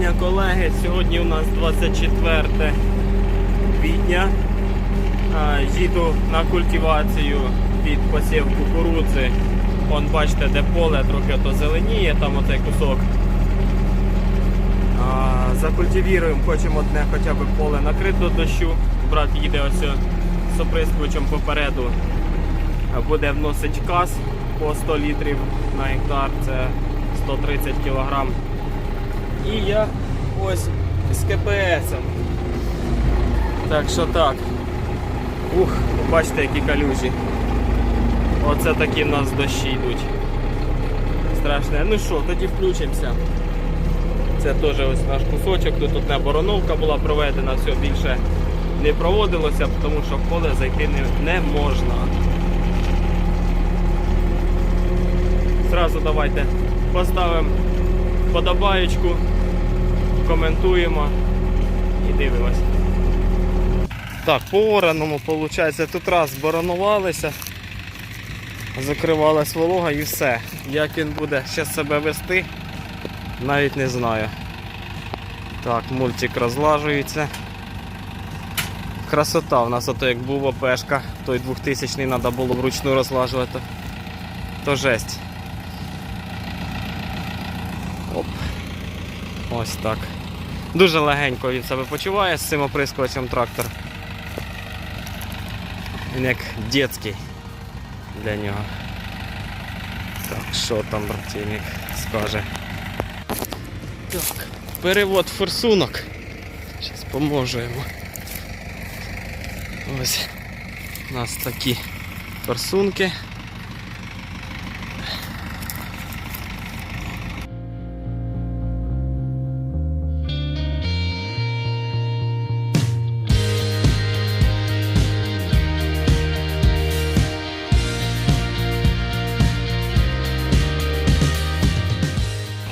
вітання, колеги. Сьогодні у нас 24 квітня. Їду на культивацію під посів кукурудзи. Вон бачите, де поле трохи то зеленіє, там оцей кусок. Закультивіруємо, хочемо одне хоча б поле накрити до дощу. Брат їде ось з оприскувачем попереду. Буде вносить каз по 100 літрів на гектар, це 130 кілограм. І я ось з КПС. Так що так. Ух, бачите, які калюжі. Оце такі в нас дощі йдуть. Страшне. Ну що, тоді включимося. Це теж ось наш кусочок. Тут одна бороновка була проведена, все більше не проводилося, тому що в поле зайти не, не можна. Зразу давайте поставимо подобаєчку, коментуємо і дивимось. Так, по ораному, виходить, тут раз боронувалися, закривалась волога і все. Як він буде ще себе вести, навіть не знаю. Так, мультик розлажується. Красота у нас ото як був ОПшка, той 2000 й треба було вручну розлажувати. То жесть. Оп. Ось так. Дуже легенько він себе почуває з цим оприскувачем трактор. Він як дитячий для нього. Так, що там братівник скаже? Так, перевод форсунок. Зараз поможу йому. Ось у нас такі форсунки.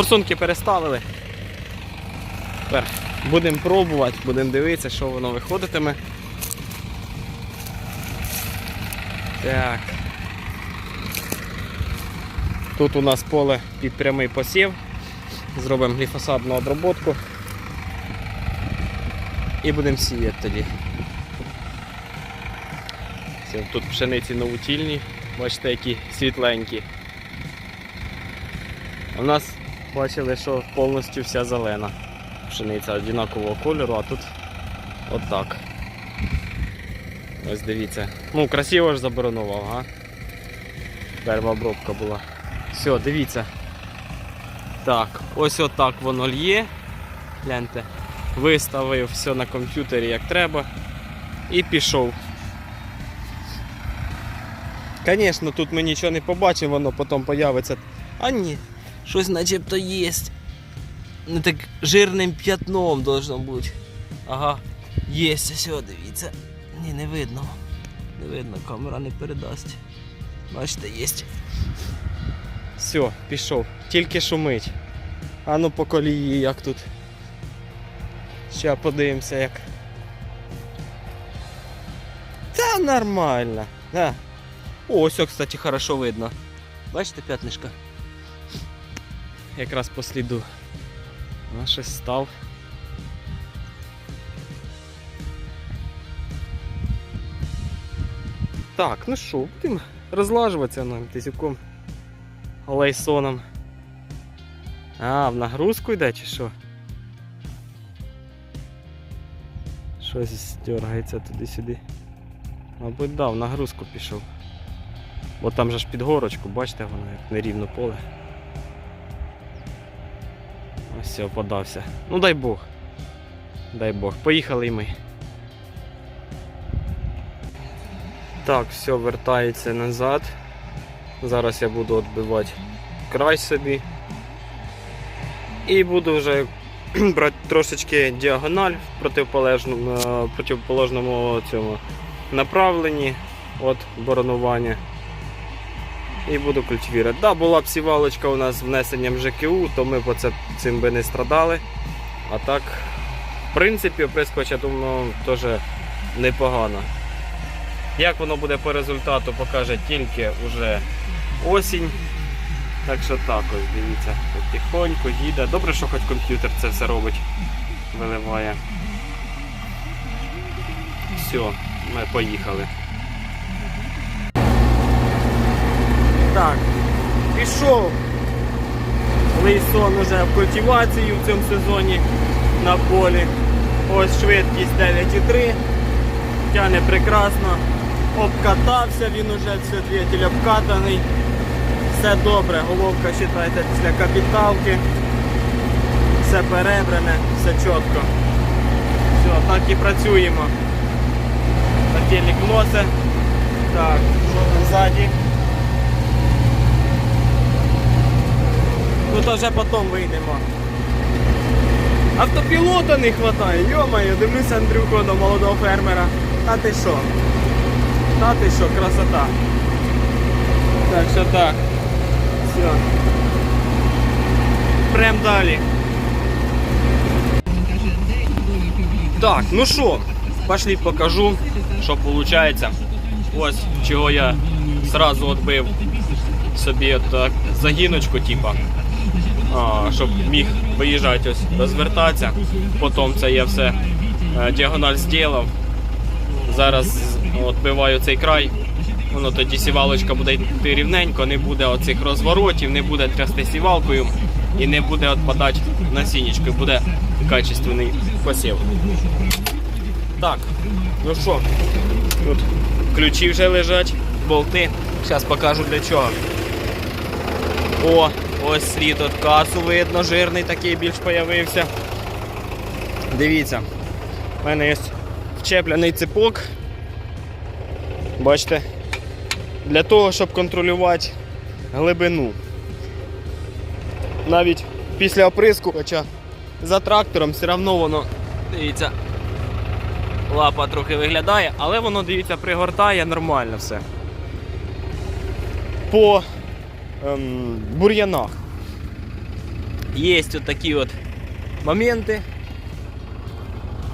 Форсунки переставили. Тепер будемо пробувати, будемо дивитися, що воно виходитиме. Так. Тут у нас поле під прямий посів. Зробимо гліфосадну обробку. І будемо сіяти тоді. Тут пшениці новутільні, бачите, які світленькі. У нас бачили, що повністю вся зелена. Пшениця однакового кольору, а тут отак. Ось дивіться. Ну, красиво ж заборонував, а? Перша обробка була. Все, дивіться. Так, ось отак воно лє. Гляньте. Виставив все на комп'ютері як треба. І пішов. Звісно, тут ми нічого не побачимо, воно потім появиться. А ні, щось начебто є. Не так жирним п'ятном должно бути. Ага, є, все, дивіться. Ні, не видно. Не видно, камера не передасть. Бачите, є. Все, пішов. Тільки шумить. А ну по колії як тут. Ще подивимося як. Та нормально. Да. О, ось, кстати, хорошо видно. Бачите п'ятнишко? Якраз по сліду. А щось став. Так, ну що, будемо розлажуватися нам тисюком лайсоном. А, в нагрузку йде чи що? Щось дергається туди-сюди. Мабуть, да, в нагрузку пішов. Бо там же ж під горочку, бачите, воно як нерівно поле. Ось все, подався. Ну дай Бог. Дай Бог. Поїхали і ми. Так, все вертається назад. Зараз я буду відбивати край собі. І буду вже брати трошечки діагональ в противоположному, е, противоположному цьому направленні от боронування. І буду культивірувати. Да, була б сівалочка у нас з внесенням ЖКУ, то ми по це, цим би не страдали. А так, в принципі, оприскувач, я думаю, теж непогано. Як воно буде по результату, покаже тільки вже осінь. Так що так ось, дивіться, потихоньку їде. Добре, що хоч комп'ютер це все робить, виливає. Все, ми поїхали. Так, пішов. Лейсон уже в культивацію в цьому сезоні на полі. Ось швидкість 9,3. Тяне прекрасно. Обкатався він уже, все двигатель обкатаний. Все добре, головка вважайте після капіталки. Все перебране, все чітко. Все, так і працюємо. Нательник носа. Так, що там ззаді? Ну то вже потім вийдемо. Автопілота не вистачає, йомаю, дивлюся Андрюху до молодого фермера. Та ти що? Та ти що, красота. Так що так. Все. Прям далі. Так, ну що, пошли покажу, що виходить. Ось чого я сразу відбив собі так загіночку, типа. Щоб міг виїжджати ось розвертатися. Потім це я все е, діагональ зробив. Зараз відбиваю цей край. Воно тоді сівалочка буде йти рівненько, не буде оцих розворотів, не буде трясти сівалкою і не буде відпадати насіннячки, буде качественний посів. Так, ну що, тут ключі вже лежать, болти. Зараз покажу для чого. О, ось слід від касу видно, жирний такий більш появився. Дивіться, в мене є вчеплений ципок. Бачите? Для того, щоб контролювати глибину. Навіть після оприску, хоча за трактором все одно воно, дивіться, лапа трохи виглядає, але воно, дивіться, пригортає нормально все. По ем, бур'янах. Є от такі от моменти,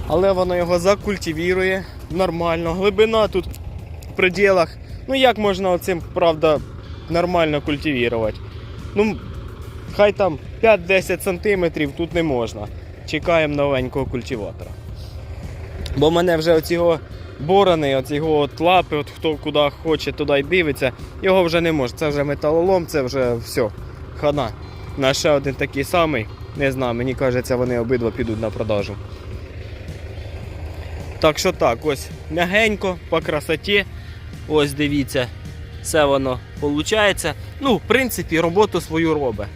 але воно його закультивірує нормально. Глибина тут в пределах. Ну як можна оцим, правда, нормально культивувати? Ну, хай там 5-10 сантиметрів тут не можна. Чекаємо новенького культиватора. Бо мене вже оці його борони, оці його от лапи, от хто куди хоче, туди й дивиться, його вже не може. Це вже металолом, це вже все. Хана. На ще один такий самий. Не знаю, мені кажеться, вони обидва підуть на продажу. Так що так, ось м'ягенько, по красоті. Ось дивіться, все воно виходить. Ну, в принципі, роботу свою робить.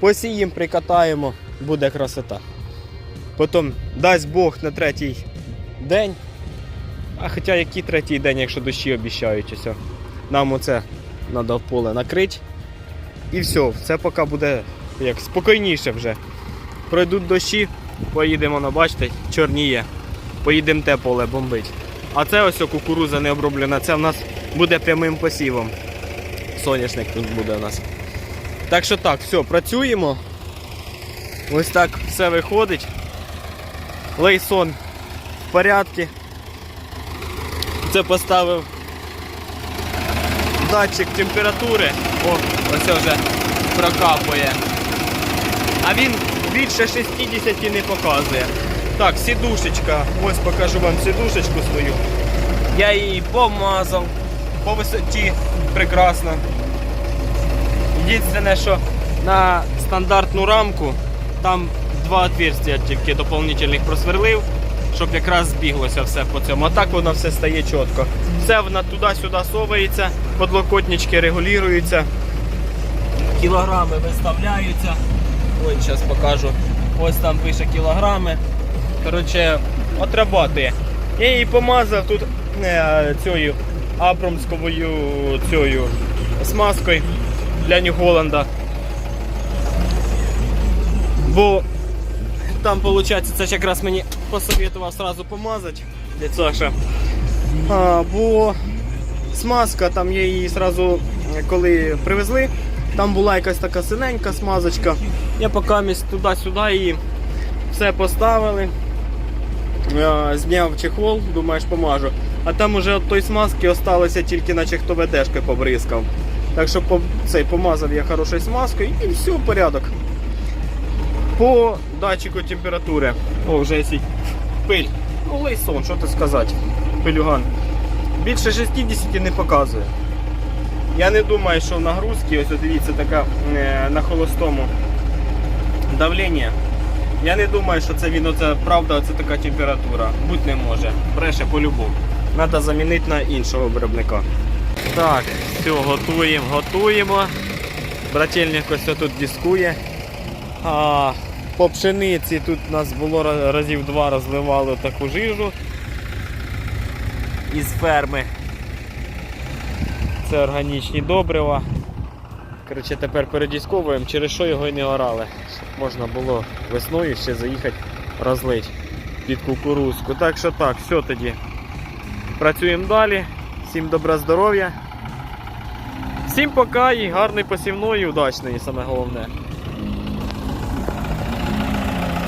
Посіємо, прикатаємо, буде красота. Потім дасть Бог на третій день. А хоча який третій день, якщо дощі обіцяють, ось. Нам оце треба поле накрити. І все, це поки буде як спокійніше вже. Пройдуть дощі, поїдемо на бачите, чорніє. Поїдемо те поле бомбить. А це ось кукуруза не оброблена, це в нас буде прямим посівом. Соняшник тут буде у нас. Так що так, все, працюємо. Ось так все виходить. Лейсон в порядку. Це поставив датчик температури. О, ось вже прокапує. А він більше 60 не показує. Так, сідушечка. Ось покажу вам сідушечку свою. Я її помазав. По висоті прекрасно. Єдине, що на стандартну рамку там два отверстия тільки доповнительних просверлив, щоб якраз збіглося все по цьому. А так воно все стає чітко. Все вона туди-сюди совається, подлокотнички регулюються, кілограми виставляються. Ось зараз покажу. Ось там пише кілограми. Коротше, отрабатує. Я її помазав тут е, цією абрамською цією смазкою для Нью-Голланда. Бо там, виходить, це ж якраз мені посоветував сразу помазати дядь Саша. А, бо смазка, там я її сразу, коли привезли, там була якась така синенька смазочка. Я поки місь туди-сюди її все поставили. Е, Зняв чехол, думаєш, помажу. А там уже від той смазки осталося тільки наче хто ведешки побризкав. Так що цей, помазав я хорошою смазкою і все, порядок. По датчику температури. О, вже пиль. Ну, лейсон, що ти сказати. Пилюган. Більше 60 не показує. Я не думаю, що в нагрузці, ось дивіться, така е, на холостому давлення. Я не думаю, що це він оце правда, оце така температура. Будь не може. Бреше по-любому. Треба замінити на іншого виробника. Так, все, готуємо, готуємо. Брательник ось тут дискує. А, по пшениці тут у нас було разів два розливали таку жижу із ферми. Це органічні добрива. Коротше, тепер передісковуємо, через що його і не орали. Щоб можна було весною ще заїхати розлити під кукурузку. Так що так, все тоді. Працюємо далі. Всім добра здоров'я. Всім пока і гарної посівної, удачної, саме головне.